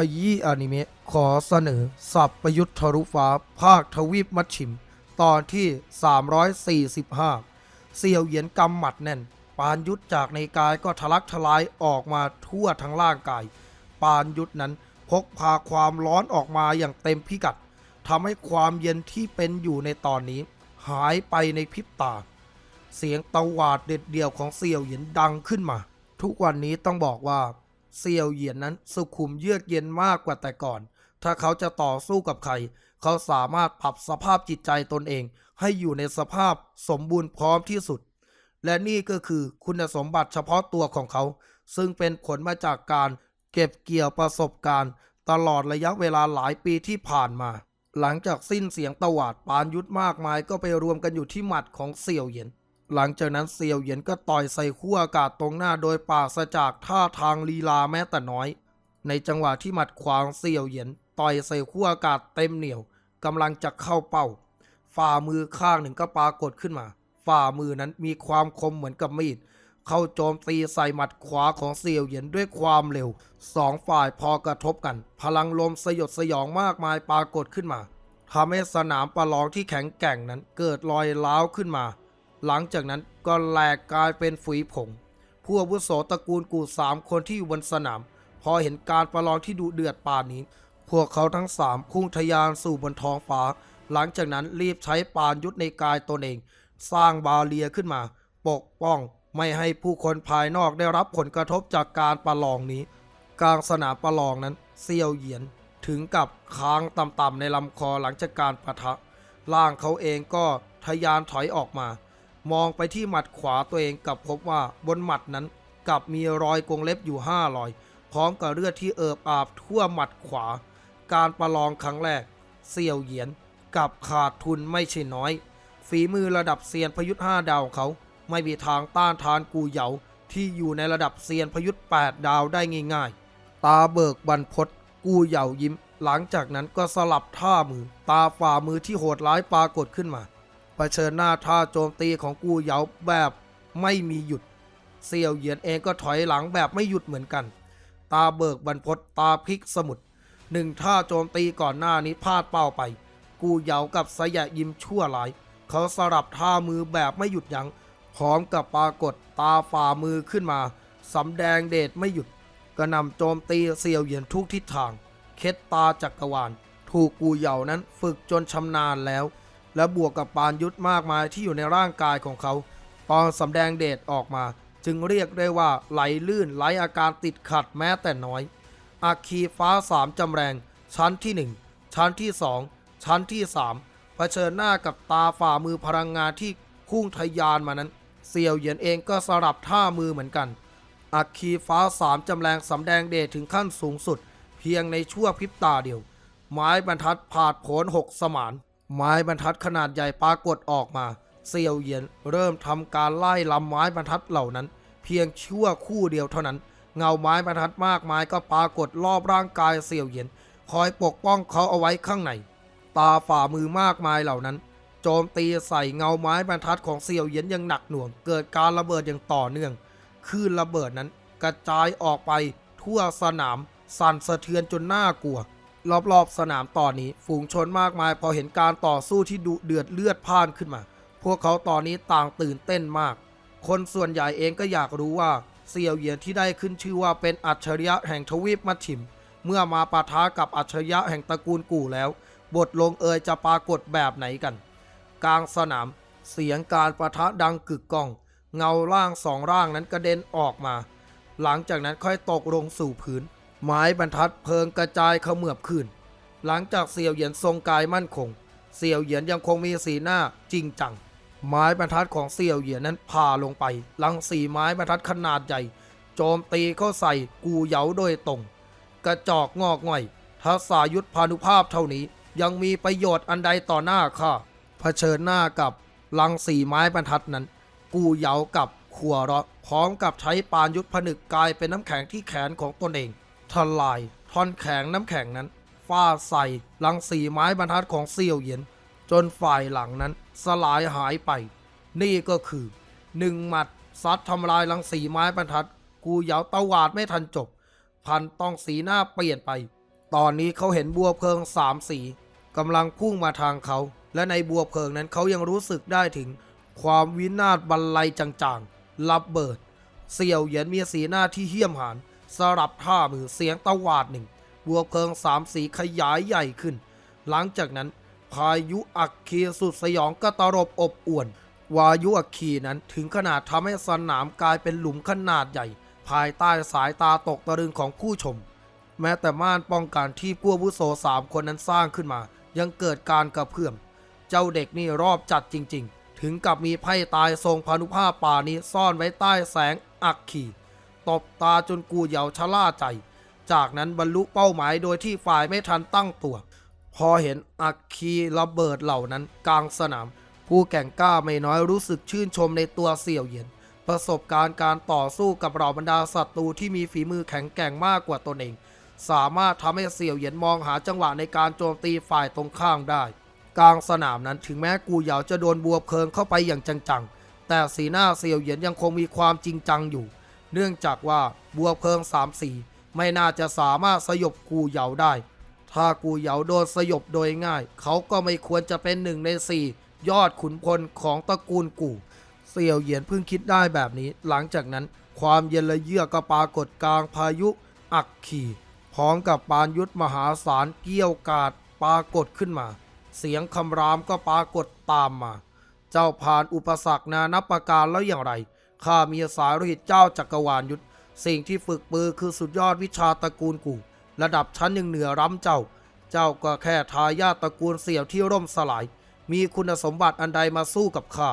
ขยี้อนิเมะขอเสนอ สับประยุทธ์ทะลุฟ้า ภาคทวีปมัชชิม ตอนที่ 345 เสี่ยวเหยียนกำหมัดแน่น ปานยุทธจากในกายก็ทะลักทลายออกมาทั่วทั้งร่างกาย ปานยุทธนั้นพกพาความร้อนออกมาอย่างเต็มพิกัดทำให้ความเย็นที่เป็นอยู่ในตอนนี้ หายไปในพริบตา เสียงตะวาดเด็ดเดี่ยวของเสี่ยวเหยียนดังขึ้นมา ทุกวันนี้ต้องบอกว่า เสี่ยวเหยียนนั้นสุขุมเยือกเย็นมากกว่าแต่ก่อน ถ้าเขาจะต่อสู้กับใคร เขาสามารถปรับสภาพจิตใจตนเอง ให้อยู่ในสภาพสมบูรณ์พร้อมที่สุด และนี่ก็คือคุณสมบัติเฉพาะตัวของเขา ซึ่งเป็นผลมาจากการเก็บเกี่ยวประสบการณ์ ตลอดระยะเวลาหลายปีที่ผ่านมา หลังจากสิ้นเสียงตวาดปานยุทธมากมายก็ไปรวมกันอยู่ที่หมัดของเสี่ยวเหยียน หลังจากนั้นเซียวเหยียนก็ต่อยใส่ขั้วอากาศตรงหน้าโดยปราศจากท่าทางลีลาแม้แต่น้อย ในจังหวะที่หมัดขวางเซียวเหยียนต่อยใส่ขั้วอากาศเต็มเหนียวกำลังจะเข้าเป้า ฝ่ามือข้างหนึ่งก็ปรากฏขึ้นมา ฝ่ามือนั้นมีความคมเหมือนกับมีด เข้าโจมตีใส่หมัดขวาของเซียวเหยียนด้วยความเร็วสองฝ่ายพอกระทบกัน พลังลมสยดสยองมากมายปรากฏขึ้นมาทำให้สนามประลองที่แข็งแกร่งนั้นเกิดรอยร้าวขึ้นมา หลังจากนั้นก็แหลกกลายเป็นฝุยผง ผู้อาวุโสตระกูลกูสามคนที่อยู่บนสนาม พอเห็นการประลองที่ดุเดือดป่านนี้ พวกเขาทั้งสามพุ่งทะยานสู่บนท้องฟ้า หลังจากนั้นรีบใช้ปานยุทธในกายตนเอง สร้างบาเรียขึ้นมา ปกป้องไม่ให้ผู้คนภายนอกได้รับผลกระทบจากการประลองนี้ กลางสนามประลองนั้นเซียวเหยียนถึงกับค้างต่ำๆในลำคอหลังจากการประทะ ร่างเขาเองก็ทะยานถอยออกมา มองไปที่หมัดขวาตัวเองกลับพบว่าบนหมัดนั้นกลับมีรอยกรงเล็บอยู่ห้ารอย พร้อมกับเลือดที่เอิบอาบทั่วหมัดขวา การประลองครั้งแรก เสี่ยวเหยียนกับขาดทุนไม่ใช่น้อย ฝีมือระดับเซียนพยุทธ์ห้าดาวเขา ไม่มีทางต้านทานกูเหยาที่อยู่ในระดับเซียนพยุทธ์8ดาวได้ง่ายๆ ตาเบิกบันพศกูเหยายิ้ม หลังจากนั้นก็สลับท่ามือ ตาฝ่ามือที่โหดร้ายปรากฏขึ้นมา เผชิญหน้าท่าโจมตีของกูเหยาแบบไม่มีหยุด เซียวเหยียนเองก็ถอยหลังแบบไม่หยุดเหมือนกัน ตาเบิกบรรพตตาพลิกสมุดหนึ่งท่าโจมตีก่อนหน้านี้พลาดเป้าไป กูเหยากับสยะยิมชั่วร้าย เขาสลับท่ามือแบบไม่หยุดยัง้งพร้อมกับปรากฏตาฝ่ามือขึ้นมาสำแดงเดชไม่หยุดกระนำโจมตีเซียวเหยียนทุกทิศทาง เคล็ดตาจักรวาล ถูกกูเหยานั้นฝึกจนชำนาญแล้ว และบวกกับปานยุทธมากมายที่อยู่ในร่างกายของเขา ตอนสำแดงเดชออกมา จึงเรียกได้ว่าไหลลื่นไหลอาการติดขัดแม้แต่น้อย อาคีฟ้าสามจำแรง ชั้นที่ 1 ชั้นที่ 2 ชั้นที่3เผชิญหน้ากับตาฝ่ามือพลังงานที่พุ่งทะยานมานั้นเสี่ยวเหยียนเองก็สลับท่ามือเหมือนกันอัคคีฟ้าสามจำแรงสำแดงเดชถึงขั้นสูงสุด เพียงในชั่วพริบตาเดียว ไม้บรรทัดผาดโผนหกสมาน ไม้บรรทัดขนาดใหญ่ปรากฏออกมาเซียวเหยียนเริ่มทำการไล่ลำไม้บรรทัดเหล่านั้น เพียงชั่วคู่เดียวเท่านั้น เงาไม้บรรทัดมากมายก็ปรากฏรอบร่างกายเซียวเหยียน คอยปกป้องเขาเอาไว้ข้างใน ตาฝ่ามือมากมายเหล่านั้น โจมตีใส่เงาไม้บรรทัดของเซียวเหยียนอย่างหนักหน่วง เกิดการระเบิดอย่างต่อเนื่องคลื่นระเบิดนั้นกระจายออกไปทั่วสนาม สั่นสะเทือนจนน่ากลัว รอบๆสนามตอนนี้ ฝูงชนมากมายพอเห็นการต่อสู้ที่ดุเดือดเลือดพ่านขึ้นมา พวกเขาตอนนี้ต่างตื่นเต้นมาก คนส่วนใหญ่เองก็อยากรู้ว่าเซียวเหยียนที่ได้ขึ้นชื่อว่าเป็นอัจฉริยะแห่งทวีปมัชชิม เมื่อมาปะทะกับอัจฉริยะแห่งตระกูลกู่แล้ว บทลงเอยจะปรากฏแบบไหนกัน กลางสนาม เสียงการประทะดังกึกก้อง เงาร่างสองร่างนั้นกระเด็นออกมา หลังจากนั้นค่อยตกลงสู่พื้น ไม้บรรทัดเพลิงกระจายเขมือบขึ้น หลังจากเสี่ยวเหยียนทรงกายมั่นคง เสี่ยวเหยียนยังคงมีสีหน้าจริงจัง ไม้บรรทัดของเสี่ยวเหยียนนั้นผ่าลงไป ลังสีไม้บรรทัดขนาดใหญ่ โจมตีเข้าใส่กูเหยาโดยตรง กระจอกงอกง่อยทัศายุทธพานุภาพเท่านี้ยังมีประโยชน์อันใดต่อหน้าข้าเผชิญหน้ากับลังสีไม้บรรทัดนั้น กูเหยากับขัวเราะพร้อมกับใช้ปานยุทธผนึกกายเป็นน้ำแข็งที่แขนของตนเอง ทลายท่อนแข็งน้ำแข็งนั้นฟาดใส่ลังสีไม้บรรทัดของเซียวเหยียน จนฝ่ายหลังนั้นสลายหายไป นี่ก็คือหนึ่งหมัดซัดทำลายลังสีไม้บรรทัด กูเหยาตวาดไม่ทันจบ พันต้องสีหน้าเปลี่ยนไป ตอนนี้เขาเห็นบัวเพลิงสามสีกำลังพุ่งมาทางเขา และในบัวเพลิงนั้นเขายังรู้สึกได้ถึง ความวินาศบรรลัยจางๆระเบิด เสี่ยวเหยียนมีสีหน้าที่เหี้ยมหาน สลับท่ามือเสียงตะวาดหนึ่งบัวเพลิงสามสีขยายใหญ่ขึ้น หลังจากนั้น พายุอักคีสุดสยองก็ตรบอบอวน วายุอักคีนั้นถึงขนาดทำให้สนามกลายเป็นหลุมขนาดใหญ่ ภายใต้สายตาตกตะลึงของผู้ชม แม้แต่ม่านป้องกันที่ผู้วุโสสามคนนั้นสร้างขึ้นมา ยังเกิดการกระเพื่อม เจ้าเด็กนี่รอบจัดจริง ๆ ถึงกับมีไพ่ตายทรงพานุภาพป่านี้ซ่อนไว้ใต้แสงอักขี ตบตาจนกูเหยาชะล่าใจ จากนั้นบรรลุเป้าหมายโดยที่ฝ่ายไม่ทันตั้งตัว พอเห็นอักคีระเบิดเหล่านั้นกลางสนาม ผู้แก่งกล้าไม่น้อยรู้สึกชื่นชมในตัวเสี่ยวเหยียนประสบการณ์การต่อสู้กับเหล่าบรรดาศัตรูที่มีฝีมือแข็งแกร่งมากกว่าตนเอง สามารถทำให้เสี่ยวเหยียนมองหาจังหวะในการโจมตีฝ่ายตรงข้ามได้ กลางสนามนั้นถึงแม้กูเหยาจะโดนบัวเพิงเข้าไปอย่างจังๆ แต่สีหน้าเสี่ยวเหยียนยังคงมีความจริงจังอยู่ เนื่องจากว่าบัวเพลิงสามสี่ไม่น่าจะสามารถสยบกูเหยาได้ ถ้ากูเหยาโดนสยบโดยง่าย เขาก็ไม่ควรจะเป็นหนึ่งในสี่ยอดขุนพลของตระกูลกู่เสี่ยวเหยียนเพิ่งคิดได้แบบนี้ หลังจากนั้นความเย็นละเยือกก็ปรากฏกลางพายุอักขีพร้อมกับปานยุทธมหาศาลเกี้ยวกาดปรากฏขึ้นมา เสียงคำรามก็ปรากฏตามมา เจ้าผ่านอุปสรรคนานับประการแล้วอย่างไร ข้ามีสายโลหิตเจ้าจักรวาลยุทธสิ่งที่ฝึกปือคือสุดยอดวิชาตระกูลกู ระดับชั้นยังเหนือร้ำเจ้า เจ้าก็แค่ทายาทตระกูลเสี่ยวที่ร่มสลาย มีคุณสมบัติอันใดมาสู้กับข้า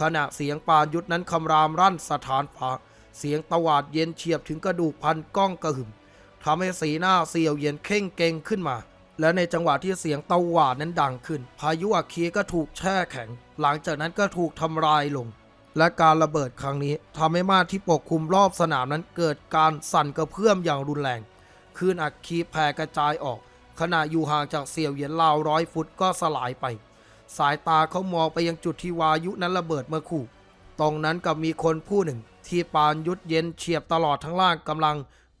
ขณะเสียงปานยุทธนั้นคำรามรั่นสถานฟ้าเสียงตวาดเย็นเฉียบถึงกระดูกพันก้องกระหึ่มทำให้สีหน้าเสี่ยวเย็นเข่งเกรงขึ้นมา และในจังหวะที่เสียงตวาดนั้นดังขึ้น พายุอัคคีก็ถูกแช่แข็ง หลังจากนั้นก็ถูกทำลายลง และการระเบิดครั้งนี้ทำให้ม่านที่ปกคลุมรอบสนามนั้นเกิดการสั่นกระเพื่อมอย่างรุนแรงคลื่นอัคคีแผ่กระจายออก ขณะอยู่ห่างจากเสี่ยวเหยียนราวร้อยฟุตก็สลายไป สายตาเขามองไปยังจุดที่วายุนั้นระเบิดเมื่อครู่ ตรงนั้นกับมีคนผู้หนึ่ง ที่ปานยุทเย็นเฉียบตลอดทั้งล่างกำลัง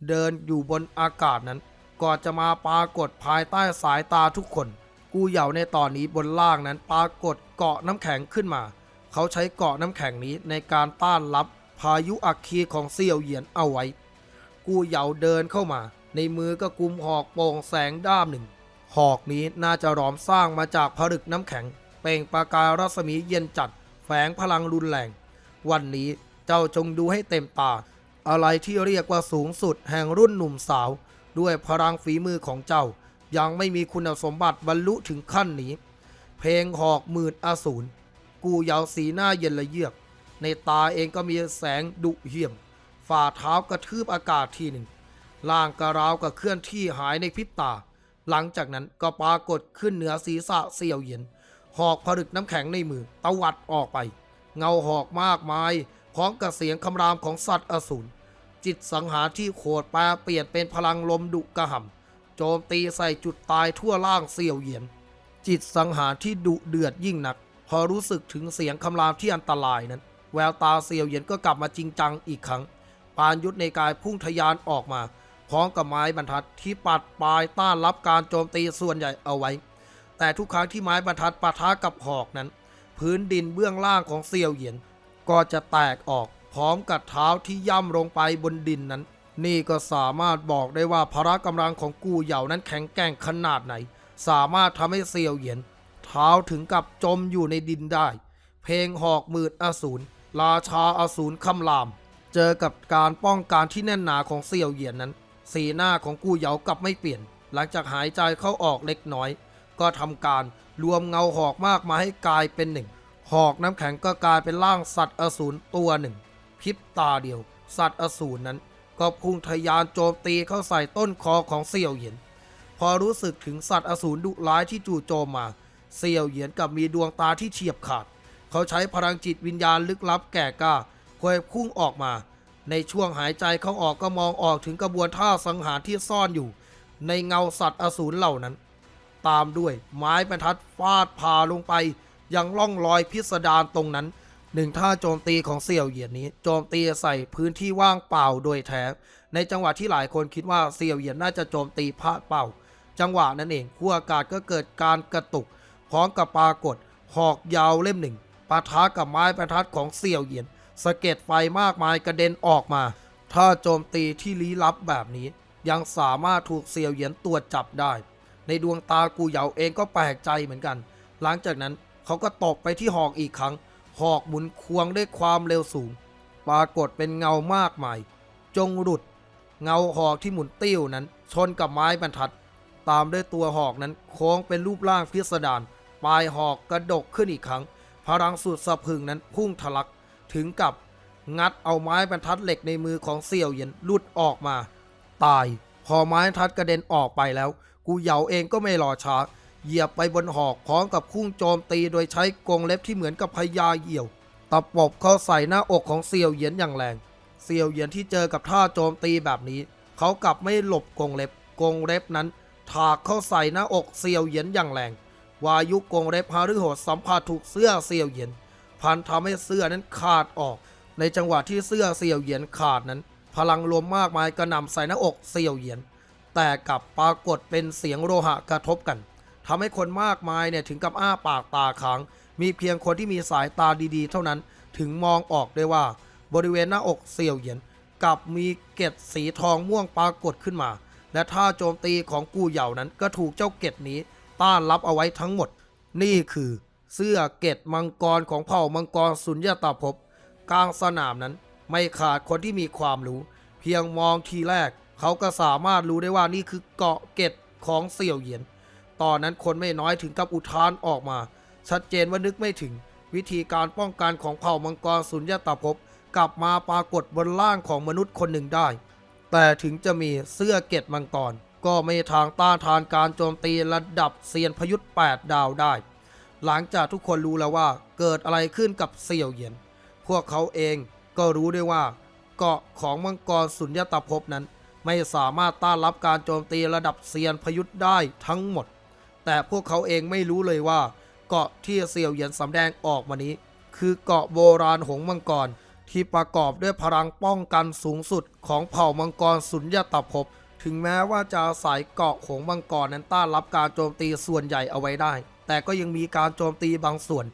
เดินอยู่บนอากาศนั้นก่อนจะมาปรากฏภายใต้สายตาทุกคน กูเหยาในตอนนี้บนล่างนั้นปรากฏเกาะน้ำแข็งขึ้นมา เขาใช้เกาะน้ำแข็งนี้ในการต้านรับพายุอัคคีของเซียวเหยียนเอาไว้ กูเหยาเดินเข้ามา ในมือก็กุมหอกโป่งแสงด้ามหนึ่ง หอกนี้น่าจะหลอมสร้างมาจากผลึกน้ำแข็ง เป่งประกายรัศมีเย็นจัด แฝงพลังรุนแรง วันนี้เจ้าจงดูให้เต็มตา อะไรที่เรียกว่าสูงสุดแห่งรุ่นหนุ่มสาว ด้วยพลังฝีมือของเจ้า ยังไม่มีคุณสมบัติบรรลุถึงขั้นนี้ เพลงหอกหมื่นอสูร กูเยาวสีหน้าเย็นละเยือก ในตาเองก็มีแสงดุเหี้ยม ฝ่าเท้ากระทืบอากาศทีหนึ่งล่างกระราวกับเคลื่อนที่หายในพริบตา หลังจากนั้นก็ปรากฏขึ้นเหนือศีรษะเสี่ยวเยียนหอกผลึกน้ำแข็งในมือตวัดออกไป เงาหอกมากมายพร้อมกับเสียงคำรามของสัตว์อสูรจิตสังหารที่โขดแปรเปลี่ยนเป็นพลังลมดุกระหำโจมตีใส่จุดตายทั่วล่างเสี่ยวเยียน จิตสังหารที่ดุเดือดยิ่งหนัก พอรู้สึกถึงเสียงคำรามที่อันตรายนั้น แววตาเสียวเหยียนก็กลับมาจริงจังอีกครั้ง ปานยุทธในกายพุ่งทะยานออกมา พร้อมกับไม้บรรทัดที่ปัดปลายต้านรับการโจมตีส่วนใหญ่เอาไว้ แต่ทุกครั้งที่ไม้บรรทัดปะทะกับหอกนั้น พื้นดินเบื้องล่างของเซียวเหยียน ก็จะแตกออกพร้อมกับเท้าที่ย่ำลงไปบนดินนั้น นี่ก็สามารถบอกได้ว่าพละกำลังของกูเหย่านั้นแข็งแกร่งขนาดไหน สามารถทำให้เซียวเหยียน เท้าถึงกับจมอยู่ในดินได้ เพลงหอกมืดอสูรราชาอสูรคำราม เจอกับการป้องกันที่แน่นหนาของเซียวเหยียนนั้น สีหน้าของกูเหยากลับไม่เปลี่ยน หลังจากหายใจเข้าออกเล็กน้อย ก็ทำการรวมเงาหอกมากมาให้กลายเป็นหนึ่งหอกน้ำแข็งก็กลายเป็นร่างสัตว์อสูรตัวหนึ่งพริบตาเดียว สัตว์อสูรนั้น ก็พุ่งทะยานโจมตีเข้าใส่ต้นคอของเสี่ยวเหยียนพอรู้สึกถึงสัตว์อสูรดุร้ายที่จู่โจมมา เสี่ยวเหยียนกับมีดวงตาที่เฉียบขาด เขาใช้พลังจิตวิญญาณลึกลับแก่กล้าควยพุ่งออกมา ในช่วงหายใจเขาออกก็มองออกถึงกระบวนท่าสังหารที่ซ่อนอยู่ ในเงาสัตว์อสูรเหล่านั้น ตามด้วยไม้บรรทัดฟาดผ่าลงไป ยังล่องรอยพิสดารตรงนั้นหนึ่งท่าโจมตีของเสี่ยวเหยียนนี้ โจมตีใส่พื้นที่ว่างเปล่าโดยแท้ ในจังหวะที่หลายคนคิดว่าเสี่ยวเหยียนน่าจะโจมตีพลาดเป้า จังหวะนั้นเองขั้วอากาศก็เกิดการกระตุก พร้อมกับปรากฏ หอกยาวเล่มหนึ่งปะทะกับไม้ประทัดของเสี่ยวเหยียนสะเก็ดไฟมากมายกระเด็นออกมา ถ้าโจมตีที่ลี้ลับแบบนี้ ยังสามารถถูกเสี่ยวเหยียนตรวจจับได้ ในดวงตากูเหยาเองก็แปลกใจเหมือนกัน หลังจากนั้นเขาก็ตบไปที่หอกอีกครั้ง หอกหมุนควงด้วยความเร็วสูง ปรากฏเป็นเงามากมาย จงหลุด เงาหอกที่หมุนติ้วนั้น ชนกับไม้บรรทัด ตามด้วยตัวหอกนั้นโค้งเป็นรูปร่างพิสดาร ปลายหอกกระดกขึ้นอีกครั้ง พลังสุดสะพึงนั้นพุ่งทะลักถึงกับงัดเอาไม้บรรทัดเหล็กในมือของเสี่ยวเหย็นหลุดออกมา ตาย พอไม้บรรทัดกระเด็นออกไปแล้ว กูเหยาเองก็ไม่รอช้า เหยียบไปบนหอกพร้อมกับพุ่งโจมตีโดยใช้กรงเล็บที่เหมือนกับพญาเหยี่ยวตะปบเข้าใส่หน้าอกของเซียวเหยียนอย่างแรงเซียวเหยียนที่เจอกับท่าโจมตีแบบนี้ เขากลับไม่หลบกรงเล็บกรงเล็บนั้น ถากเข้าใส่หน้าอกเซียวเหยียนอย่างแรง วายุกงเล็บฮารุโหดสัมผัสถูกเสื้อเซียวเหยียน พันทำให้เสื้อนั้นขาดออก ในจังหวะที่เสื้อเซียวเหยียนขาดนั้น พลังลมมากมายกระหน่ำใส่หน้าอกเซียวเหยียน แต่กลับปรากฏเป็นเสียงโลหะกระทบกันทำให้คนมากมายเนี่ยถึงกับอ้าปากตาค้าง มีเพียงคนที่มีสายตาดีๆ เท่านั้นถึงมองออกได้ว่า บริเวณหน้าอกเซียวเหยียนกลับมีเกล็ดสีทองม่วงปรากฏขึ้นมา และท่าโจมตีของกูเหย่านั้นก็ถูกเจ้าเกล็ดนี้ ต้านรับเอาไว้ทั้งหมด นี่คือเสื้อเกล็ดมังกรของเผ่ามังกรสุญญตาภพกลางสนามนั้นไม่ขาดคนที่มีความรู้ เพียงมองทีแรก เขาก็สามารถรู้ได้ว่านี่คือเกาะเกล็ดของเสี่ยวเหยียน ตอนนั้นคนไม่น้อยถึงกับอุทานออกมา ชัดเจนว่านึกไม่ถึง วิธีการป้องกันของเผ่ามังกรสุญญตาภพกลับมาปรากฏบนร่างของมนุษย์คนหนึ่งได้ แต่ถึงจะมีเสื้อเกล็ดมังกร ก็ไม่มีทางต้านทานการโจมตีระดับเซียนพยุทธ์8ดาวได้ หลังจากทุกคนรู้แล้วว่าเกิดอะไรขึ้นกับเสี่ยวเหยียน พวกเขาเองก็รู้ได้ว่า เกาะของมังกรสุญญตาภพนั้น ไม่สามารถต้านรับการโจมตีระดับเซียนพยุทธ์ได้ทั้งหมด แต่พวกเขาเองไม่รู้เลยว่า เกาะที่เซียวเหยียนสำแดงออกมานี้ คือเกาะโบราณหงมังกรที่ประกอบด้วยพลังป้องกันสูงสุดของเผ่ามังกรสุญญตาภพ ถึงแม้ว่าจะอายเกาะหงส์มังกรนั้นต้านรับการโจมตีส่วนใหญ่เอาไว้ได้ แต่ก็ยังมีการโจมตีบางส่วน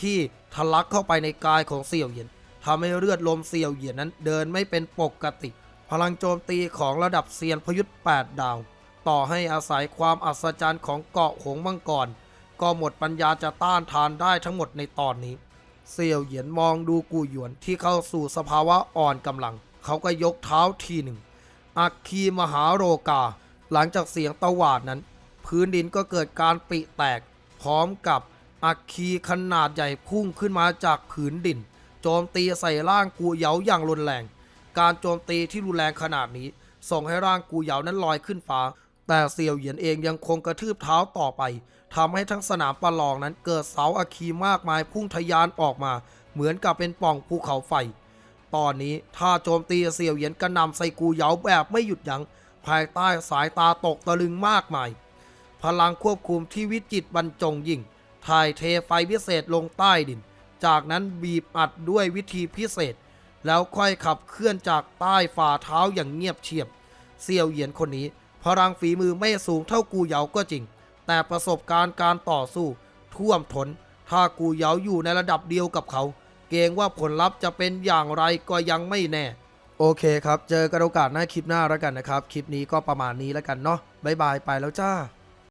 ที่ทะลักเข้าไปในกายของเสี่ยวเหยียนทำให้เลือดลมเสี่ยวเหยียนนั้นเดินไม่เป็นปกติ พลังโจมตีของระดับเซียนพยุทธ์8ดาว ต่อให้อาศัยความอัศจรรย์ของเกาะหงมังกร ก็หมดปัญญาจะต้านทานได้ทั้งหมดในตอนนี้ เสี่ยวเหยียนมองดูกูหยวนที่เข้าสู่สภาวะอ่อนกำลัง เขาก็ยกเท้าทีหนึ่ง อัคคีมหาโรกา หลังจากเสียงตะหวาดนั้น พื้นดินก็เกิดการปิแตก พร้อมกับอัคคีขนาดใหญ่พุ่งขึ้นมาจากผืนดิน โจมตีใส่ร่างกูเหยาอย่างรุนแรง การโจมตีที่รุนแรงขนาดนี้ ส่งให้ร่างกูเหยานั้นลอยขึ้นฟ้า แต่เสี่ยวเหยียนเองยังคงกระทืบเท้าต่อไปทำให้ทั้งสนามประลองนั้นเกิดเสาอาคีมากมายพุ่งทะยานออกมา เหมือนกับเป็นป่องภูเขาไฟ ตอนนี้ ถ้าโจมตีเสี่ยวเหยียนกระนำใส่กูเหยาแบบไม่หยุดยัง้งภายใต้สายตาตกตะลึงมากมาย พลังควบคุมที่วิจิตบรรจงยิ่ง ถ่ายเทไฟพิเศษลงใต้ดิน จากนั้นบีบอัดด้วยวิธีพิเศษ แล้วค่อยขับเคลื่อนจากใต้ฝ่าเท้าอย่างเงียบเชียบเซียวเหยียนคนนี้ พลังฝีมือไม่สูงเท่ากูเหยาก็จริง แต่ประสบการณ์การต่อสู้ ท่วมทน ถ้ากูเหยาอยู่ในระดับเดียวกับเขา เกรงว่าผลลัพธ์จะเป็นอย่างไรก็ยังไม่แน่ โอเคครับ เจอกันโอกาสหน้าคลิปหน้าแล้วกันนะครับ คลิปนี้ก็ประมาณนี้แล้วกันเนาะบ๊ายบายไปแล้วจ้า